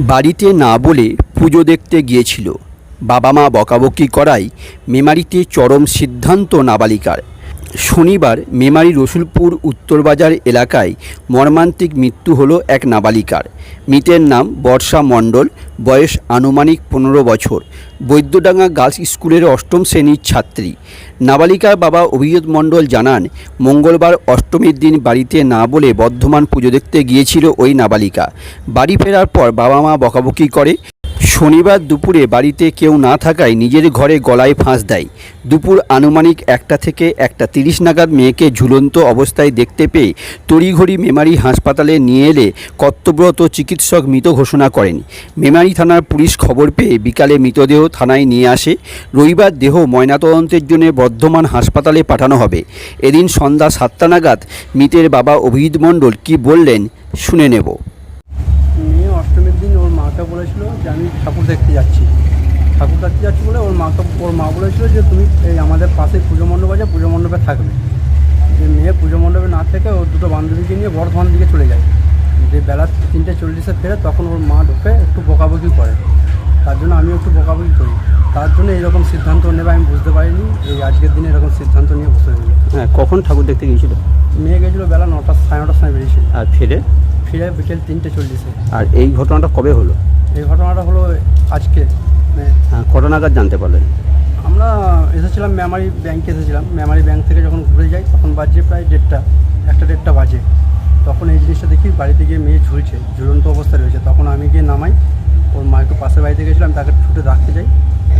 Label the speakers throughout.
Speaker 1: বাড়িতে না বলে পুজো দেখতে গিয়েছিল। বাবা মা বকাবকি করায় মেমারিতে চরম সিদ্ধান্ত নাবালিকার। শনিবার মেমারি রসুলপুর উত্তরবাজার এলাকায় মর্মান্তিক মৃত্যু হলো এক নাবালিকার। মৃতের নাম বর্ষা মণ্ডল, বয়স আনুমানিক পনেরো বছর। বৈদ্যডাঙ্গা গার্লস স্কুলের অষ্টম শ্রেণির ছাত্রী। নাবালিকার বাবা অভিজিৎ মণ্ডল জানান, মঙ্গলবার অষ্টমীর দিন বাড়িতে না বলে বর্ধমান পুজো দেখতে গিয়েছিল ওই নাবালিকা। বাড়ি ফেরার পর বাবা মা বকাবকি করে। শনিবার দুপুরে বাড়িতে কেউ না থাকায় নিজের ঘরে গলায় ফাঁস দেয়। দুপুর আনুমানিক একটা থেকে একটা তিরিশ নাগাদ মেয়েকে ঝুলন্ত অবস্থায় দেখতে পেয়ে তড়িঘড়ি মেমারি হাসপাতালে নিয়ে এলে কর্তব্যরত চিকিৎসক মৃত ঘোষণা করেন। মেমারি থানার পুলিশ খবর পেয়ে বিকালে মৃতদেহ থানায় নিয়ে আসে। রবিবার দেহ ময়নাতদন্তের জন্য বর্ধমান হাসপাতালে পাঠানো হবে। এদিন সন্ধ্যা সাতটা নাগাদ মৃতের বাবা অভিজিৎ মণ্ডল কী বললেন শুনে নেব।
Speaker 2: মাকে বলেছিল যে আমি ঠাকুর দেখতে যাচ্ছি। ঠাকুর দেখতে যাচ্ছি বলে ওর মাকে ওর মা বলেছিল যে তুমি এই আমাদের পাশে পুজো মণ্ডপ আছে পুজো মণ্ডপে থাকবে। যে মেয়ে পুজো মণ্ডপে না থেকে ওর দুটো বান্ধবীকে নিয়ে বর্ধমান দিকে চলে যায়। যে বেলা তিনটে চল্লিশে ফেরে তখন ওর মা ঢুকে একটু বকাবকি করে। তার জন্য আমি একটু বকাবকি করি। তার জন্য এরকম সিদ্ধান্ত নেবে আমি বুঝতে পারিনি। এই আজকের দিনে এরকম সিদ্ধান্ত নিয়ে বসে রইল
Speaker 1: হ্যাঁ কখন ঠাকুর দেখতে গিয়েছিল?
Speaker 2: মেয়ে গেছিল বেলা নটা সাড়ে নটার সময় বেরিয়েছিল।
Speaker 1: আর ফিরে?
Speaker 2: ফিরে বিকেল তিনটে চল্লিশে।
Speaker 1: আর এই ঘটনাটা কবে হলো?
Speaker 2: এই ঘটনাটা হলো আজকে। মানে
Speaker 1: হ্যাঁ কটা নাগাদ জানতে পারলেন।
Speaker 2: আমরা এসেছিলাম মেমারি ব্যাংকে এসেছিলাম। মেমারি ব্যাংক থেকে যখন ঘুরে যাই তখন বাজে প্রায় দেড়টা একটা দেড়টা বাজে। তখন এই জিনিসটা দেখি বাড়িতে গিয়ে মেয়ে ঝুলছে ঝুলন্ত অবস্থায় রয়েছে। তখন আমি গিয়ে নামাই ওর মা একটু পাশের বাড়িতে গেছিলাম তাকে ছুটে রাখতে যাই।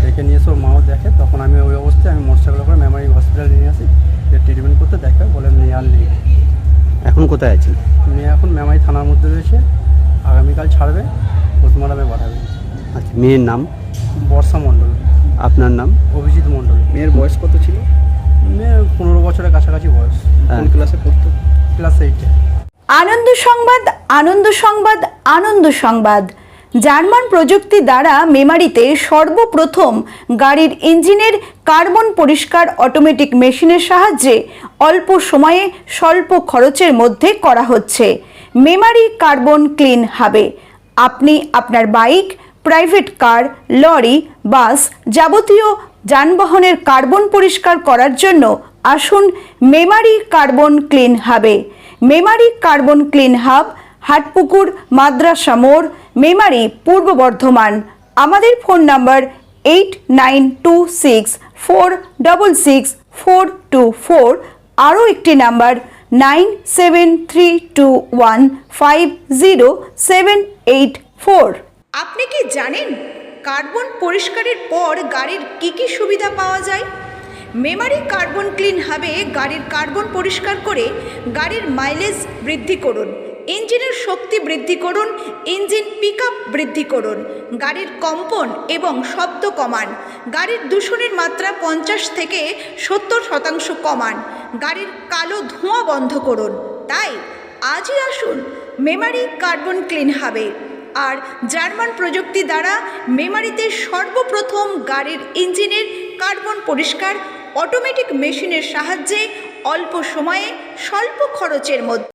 Speaker 2: দেখে নিয়ে এসে ওর মাও দেখে তখন আমি ওই অবস্থায় আমি মোটরসাইকেল করে মেমারি হসপিটালে নিয়ে আসি। যে ট্রিটমেন্ট করতে দেখে বলে মেয়ে আর নেই।
Speaker 1: এখন কোথায় আছেন
Speaker 2: মেয়ে এখন মেমারি থানার মধ্যে রয়েছে। আগামীকাল ছাড়বে। পোস্টমর্টমে
Speaker 1: আচ্ছা মেয়ের নাম?
Speaker 2: বর্ষা মণ্ডল।
Speaker 1: আপনার নাম?
Speaker 2: অভিজিৎ মণ্ডল।
Speaker 1: মেয়ের বয়স কত ছিল?
Speaker 2: মেয়ে পনেরো বছরের কাছাকাছি বয়স।
Speaker 1: কোন ক্লাসে পড়তো?
Speaker 2: ক্লাস এইটে।
Speaker 3: আনন্দ সংবাদ আনন্দ সংবাদ আনন্দ সংবাদ। জার্মান প্রযুক্তি দ্বারা মেমারিতে সর্বপ্রথম গাড়ির ইঞ্জিনের কার্বন পরিষ্কার অটোমেটিক মেশিনের সাহায্যে অল্প সময়ে স্বল্প খরচের মধ্যে করা হচ্ছে। মেমারি কার্বন ক্লিন হাবে। আপনি আপনার bike private car lorry bus যাবতীয় যানবাহনের কার্বন পরিষ্কার করার জন্য আসুন মেমারি কার্বন ক্লিন হাবে। Memari carbon clean hub, Hatpukur, মাদ্রাসা মোড়, মেমারি পূর্ব বর্ধমান। আমাদের phone number eight nine two six four double six four two four আরও একটি number nine seven three two one five zero seven eight four. আপনি কি জানেন কার্বন পরিষ্কারের পর গাড়ির কি কি সুবিধা পাওয়া যায়? মেমারি কার্বন ক্লিন হাবে গাড়ির কার্বন পরিষ্কার করে গাড়ির মাইলেজ বৃদ্ধি করুন, ইঞ্জিনের শক্তি বৃদ্ধি করুন, ইঞ্জিন পিক বৃদ্ধি করুন, গাড়ির কম্পন এবং শব্দ কমান, গাড়ির দূষণের মাত্রা পঞ্চাশ থেকে সত্তর শতাংশ কমান গাড়ির কালো ধোঁয়া বন্ধ করুন। তাই আজই আসুন মেমারি কার্বন ক্লিন হাবে। আর জার্মান প্রযুক্তি দ্বারা মেমারিতে সর্বপ্রথম গাড়ির ইঞ্জিনের কার্বন পরিষ্কার অটোমেটিক মেশিনের সাহায্যে অল্প সময়ে স্বল্প খরচের মধ্যে